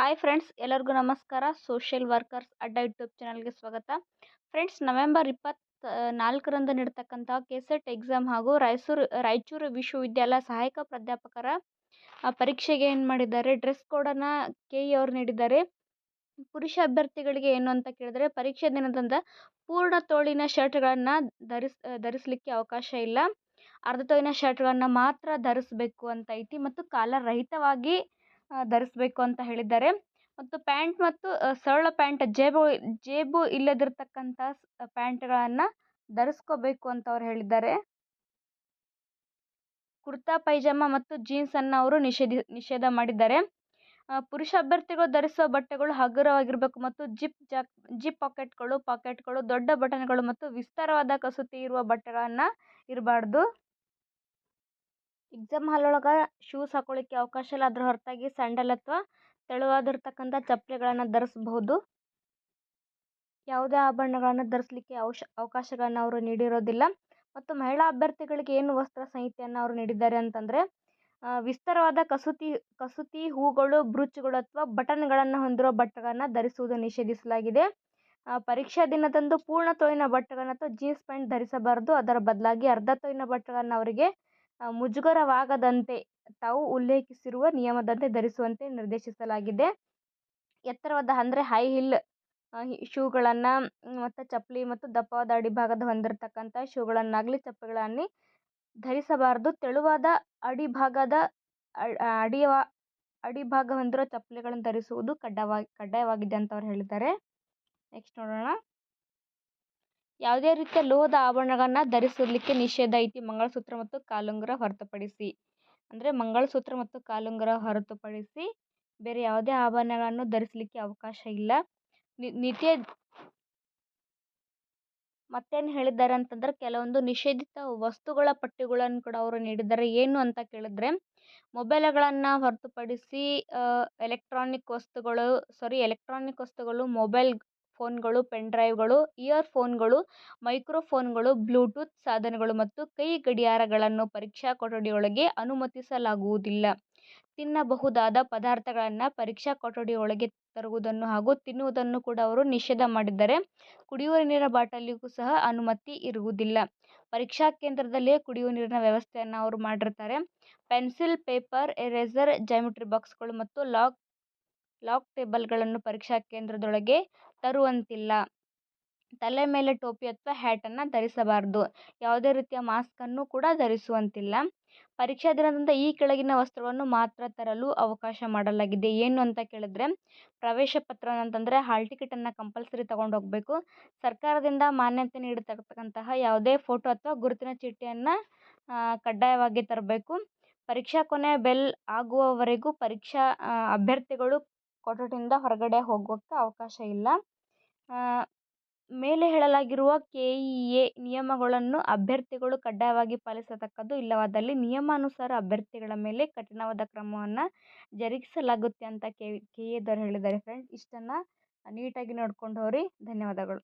Hi friends ಎಲ್ಲರಿಗೂ ನಮಸ್ಕಾರ. Social workers ಅಡ್ಡ ಯೂಟ್ಯೂಬ್ ಚಾನಲ್ಗೆ ಸ್ವಾಗತ. ಫ್ರೆಂಡ್ಸ್ ನವೆಂಬರ್ ಇಪ್ಪತ್ತ ನಾಲ್ಕರಂದು ನೀಡ್ತಕ್ಕಂಥ ಕೆಸೆಟ್ ಎಕ್ಸಾಮ್ ಹಾಗೂ ರಾಯಚೂರು ರಾಯಚೂರು ವಿಶ್ವವಿದ್ಯಾಲಯ ಸಹಾಯಕ ಪ್ರಾಧ್ಯಾಪಕರ ಪರೀಕ್ಷೆಗೆ ಏನು ಮಾಡಿದ್ದಾರೆ? ಡ್ರೆಸ್ ಕೋಡನ್ನು ಕೆ ಇ ಅವರು ನೀಡಿದ್ದಾರೆ. ಪುರುಷ ಅಭ್ಯರ್ಥಿಗಳಿಗೆ ಏನು ಅಂತ ಕೇಳಿದರೆ ಪರೀಕ್ಷೆ ದಿನದಂದ ಪೂರ್ಣ ತೋಳಿನ ಶರ್ಟ್ಗಳನ್ನು ಧರಿಸ್ ಧರಿಸಲಿಕ್ಕೆ ಅವಕಾಶ ಇಲ್ಲ. ಅರ್ಧ ತೋಳಿನ ಶರ್ಟ್ಗಳನ್ನು ಮಾತ್ರ ಧರಿಸಬೇಕು ಅಂತ ಐತಿ. ಮತ್ತು ಕಾಲರ್ ರಹಿತವಾಗಿ ಆ, ಧರಿಸಬೇಕು ಅಂತ ಹೇಳಿದ್ದಾರೆ. ಮತ್ತು ಪ್ಯಾಂಟ್ ಮತ್ತು ಸರಳ ಪ್ಯಾಂಟ್ ಜೇಬು ಜೇಬು ಇಲ್ಲದಿರ್ತಕ್ಕಂಥ ಪ್ಯಾಂಟ್ಗಳನ್ನು ಧರಿಸ್ಕೋಬೇಕು ಅಂತ ಅವ್ರು ಹೇಳಿದ್ದಾರೆ. ಕುರ್ತಾ, ಪೈಜಾಮ ಮತ್ತು ಜೀನ್ಸನ್ನು ಅವರು ನಿಷೇಧಿ, ನಿಷೇಧ ಮಾಡಿದ್ದಾರೆ. ಪುರುಷ ಅಭ್ಯರ್ಥಿಗಳು ಧರಿಸುವ ಬಟ್ಟೆಗಳು ಹಗುರವಾಗಿರಬೇಕು ಮತ್ತು ಜಿಪ್ ಜಾಕ್, ಜಿಪ್ ಪಾಕೆಟ್ಗಳು ಪಾಕೆಟ್ಗಳು, ದೊಡ್ಡ ಬಟನ್ಗಳು ಮತ್ತು ವಿಸ್ತಾರವಾದ ಕಸೂತಿ ಇರುವ ಬಟ್ಟೆಗಳನ್ನು ಇರಬಾರ್ದು. ಎಕ್ಸಾಮ್ ಹಾಲ್ ಒಳಗೆ ಶೂಸ್ ಹಾಕೊಳ್ಳಿಕ್ಕೆ ಅವಕಾಶ ಇಲ್ಲ. ಅದ್ರ ಹೊರತಾಗಿ ಸ್ಯಾಂಡಲ್ ಅಥವಾ ತೆಳುವಾಗಿರ್ತಕ್ಕಂಥ ಚಪ್ಪಲಿಗಳನ್ನು ಧರಿಸ್ಬಹುದು. ಯಾವುದೇ ಆಭರಣಗಳನ್ನು ಧರಿಸಲಿಕ್ಕೆ ಅವಶ, ಅವಕಾಶಗಳನ್ನು ಅವರು ನೀಡಿರೋದಿಲ್ಲ. ಮತ್ತು ಮಹಿಳಾ ಅಭ್ಯರ್ಥಿಗಳಿಗೆ ಏನು ವಸ್ತ್ರ ಸಂಹಿತೆಯನ್ನು ಅವರು ನೀಡಿದ್ದಾರೆ ಅಂತಂದರೆ ವಿಸ್ತಾರವಾದ ಕಸೂತಿ ಕಸೂತಿ ಹೂಗಳು, ಬ್ರೂಚ್ಗಳು ಅಥವಾ ಬಟನ್ಗಳನ್ನು ಹೊಂದಿರುವ ಬಟ್ಟೆಗಳನ್ನು ಧರಿಸುವುದು ನಿಷೇಧಿಸಲಾಗಿದೆ. ಪರೀಕ್ಷಾ ದಿನದಂದು ಪೂರ್ಣ ತೋಳಿನ ಬಟ್ಟೆಗಳನ್ನು ಅಥವಾ ಜೀನ್ಸ್ ಪ್ಯಾಂಟ್ ಧರಿಸಬಾರದು. ಅದರ ಬದಲಾಗಿ ಅರ್ಧ ತೋಳಿನ ಬಟ್ಟೆಗಳನ್ನು ಅವರಿಗೆ ಮುಜುಗರವಾಗದಂತೆ ತಾವು ಉಲ್ಲೇಖಿಸಿರುವ ನಿಯಮದಂತೆ ಧರಿಸುವಂತೆ ನಿರ್ದೇಶಿಸಲಾಗಿದೆ. ಎತ್ತರವಾದ ಅಂದರೆ ಹೈ ಹಿಲ್ ಶೂಗಳನ್ನು, ಮತ್ತು ಚಪ್ಪಲಿ ಮತ್ತು ದಪ್ಪವಾದ ಅಡಿಭಾಗದ ಹೊಂದಿರತಕ್ಕಂಥ ಶೂಗಳನ್ನಾಗಲಿ ಚಪ್ಪಲಿಗಳನ್ನೇ ಧರಿಸಬಾರದು. ತೆಳುವಾದ ಅಡಿಭಾಗದ ಅಡಿಯವ ಅಡಿಯ ಅಡಿಭಾಗ ಹೊಂದಿರುವ ಚಪ್ಪಲಿಗಳನ್ನು ಧರಿಸುವುದು ಕಡ್ಡಾಯವಾಗಿ ಕಡ್ಡಾಯವಾಗಿದೆ ಅಂತ ಅವ್ರು ಹೇಳಿದ್ದಾರೆ. ನೆಕ್ಸ್ಟ್ ನೋಡೋಣ. ಯಾವುದೇ ರೀತಿಯ ಲೋಹದ ಆಭರಣಗಳನ್ನ ಧರಿಸಲಿಕ್ಕೆ ನಿಷೇಧ ಐತಿ ಮಂಗಳಸೂತ್ರ ಮತ್ತು ಕಾಲುಂಗುರ ಹೊರತುಪಡಿಸಿ. ಅಂದರೆ ಮಂಗಳಸೂತ್ರ ಮತ್ತು ಕಾಲುಂಗುರ ಹೊರತುಪಡಿಸಿ ಬೇರೆ ಯಾವುದೇ ಆಭರಣಗಳನ್ನು ಧರಿಸಲಿಕ್ಕೆ ಅವಕಾಶ ಇಲ್ಲ. ನಿತ್ಯ ಮತ್ತೇನು ಹೇಳಿದ್ದಾರೆ ಅಂತಂದ್ರೆ ಕೆಲವೊಂದು ನಿಷೇಧಿತ ವಸ್ತುಗಳ ಪಟ್ಟಿಗಳನ್ನು ಕೂಡ ಅವರು ನೀಡಿದ್ದಾರೆ. ಏನು ಅಂತ ಕೇಳಿದ್ರೆ ಮೊಬೈಲ್ಗಳನ್ನು ಹೊರತುಪಡಿಸಿ ಎಲೆಕ್ಟ್ರಾನಿಕ್ ವಸ್ತುಗಳು ಸಾರಿ ಎಲೆಕ್ಟ್ರಾನಿಕ್ ವಸ್ತುಗಳು, ಮೊಬೈಲ್ ಫೋನ್ಗಳು, ಪೆನ್ ಡ್ರೈವ್ಗಳು, ಇಯರ್ ಫೋನ್ಗಳು, ಮೈಕ್ರೋಫೋನ್ಗಳು, ಬ್ಲೂಟೂತ್ ಸಾಧನಗಳು ಮತ್ತು ಕೈ ಗಡಿಯಾರಗಳನ್ನು ಪರೀಕ್ಷಾ ಕೊಠಡಿಯೊಳಗೆ ಅನುಮತಿಸಲಾಗುವುದಿಲ್ಲ. ತಿನ್ನಬಹುದಾದ ಪದಾರ್ಥಗಳನ್ನು ಪರೀಕ್ಷಾ ಕೊಠಡಿಯೊಳಗೆ ತರುವುದನ್ನು ಹಾಗೂ ತಿನ್ನುವುದನ್ನು ಕೂಡ ಅವರು ನಿಷೇಧ ಮಾಡಿದ್ದಾರೆ ಕುಡಿಯುವ ನೀರಿನ ಬಾಟಲಿಗೂ ಸಹ ಅನುಮತಿ ಇರುವುದಿಲ್ಲ. ಪರೀಕ್ಷಾ ಕೇಂದ್ರದಲ್ಲೇ ಕುಡಿಯುವ ನೀರಿನ ವ್ಯವಸ್ಥೆಯನ್ನು ಅವರು ಮಾಡಿರ್ತಾರೆ. ಪೆನ್ಸಿಲ್, ಪೇಪರ್, ಎರೇಸರ್ ಜಾಮಿಟ್ರಿ ಬಾಕ್ಸ್ಗಳು ಮತ್ತು ಲಾಕ್ ಲಾಕ್ ಟೇಬಲ್ಗಳನ್ನು ಪರೀಕ್ಷಾ ಕೇಂದ್ರದೊಳಗೆ ತರುವಂತಿಲ್ಲ. ತಲೆ ಮೇಲೆ ಟೋಪಿ ಅಥವಾ ಹ್ಯಾಟನ್ನು ಧರಿಸಬಾರದು. ಯಾವುದೇ ರೀತಿಯ ಮಾಸ್ಕನ್ನು ಕೂಡ ಧರಿಸುವಂತಿಲ್ಲ. ಪರೀಕ್ಷಾ ದಿನದಂದು ಈ ಕೆಳಗಿನ ವಸ್ತ್ರವನ್ನು ಮಾತ್ರ ತರಲು ಅವಕಾಶ ಮಾಡಲಾಗಿದೆ. ಏನು ಅಂತ ಕೇಳಿದ್ರೆ, ಪ್ರವೇಶ ಪತ್ರ ಅಂತಂದರೆ ಹಾಲ್ ಟಿಕೆಟನ್ನು ಕಂಪಲ್ಸರಿ ತಗೊಂಡು ಹೋಗಬೇಕು. ಸರ್ಕಾರದಿಂದ ಮಾನ್ಯತೆ ನೀಡತಕ್ಕಂತಹ ಯಾವುದೇ ಫೋಟೋ ಅಥವಾ ಗುರುತಿನ ಚೀಟಿಯನ್ನು ಕಡ್ಡಾಯವಾಗಿ ತರಬೇಕು. ಪರೀಕ್ಷಾ ಕೊನೆ ಬೆಲ್ ಆಗುವವರೆಗೂ ಪರೀಕ್ಷಾ ಅಭ್ಯರ್ಥಿಗಳು ಕೊಠಡಿಯಿಂದ ಹೊರಗಡೆ ಹೋಗೋಕ್ಕೆ ಅವಕಾಶ ಇಲ್ಲ. ಮೇಲೆ ಹೇಳಲಾಗಿರುವ ಕೆ ಇ ಎ ನಿಯಮಗಳನ್ನು ಅಭ್ಯರ್ಥಿಗಳು ಕಡ್ಡಾಯವಾಗಿ ಪಾಲಿಸತಕ್ಕದ್ದು ಇಲ್ಲವಾದಲ್ಲಿ ನಿಯಮಾನುಸಾರ ಅಭ್ಯರ್ಥಿಗಳ ಮೇಲೆ ಕಠಿಣವಾದ ಕ್ರಮವನ್ನು ಜರುಗಿಸಲಾಗುತ್ತೆ ಅಂತ ಕೆ ಕೆ ಎದವ್ರು ಹೇಳಿದ್ದಾರೆ. ಫ್ರೆಂಡ್ ಇಷ್ಟನ್ನು ನೀಟಾಗಿ ನೋಡ್ಕೊಂಡು ಹೋಗ್ರಿ ಧನ್ಯವಾದಗಳು.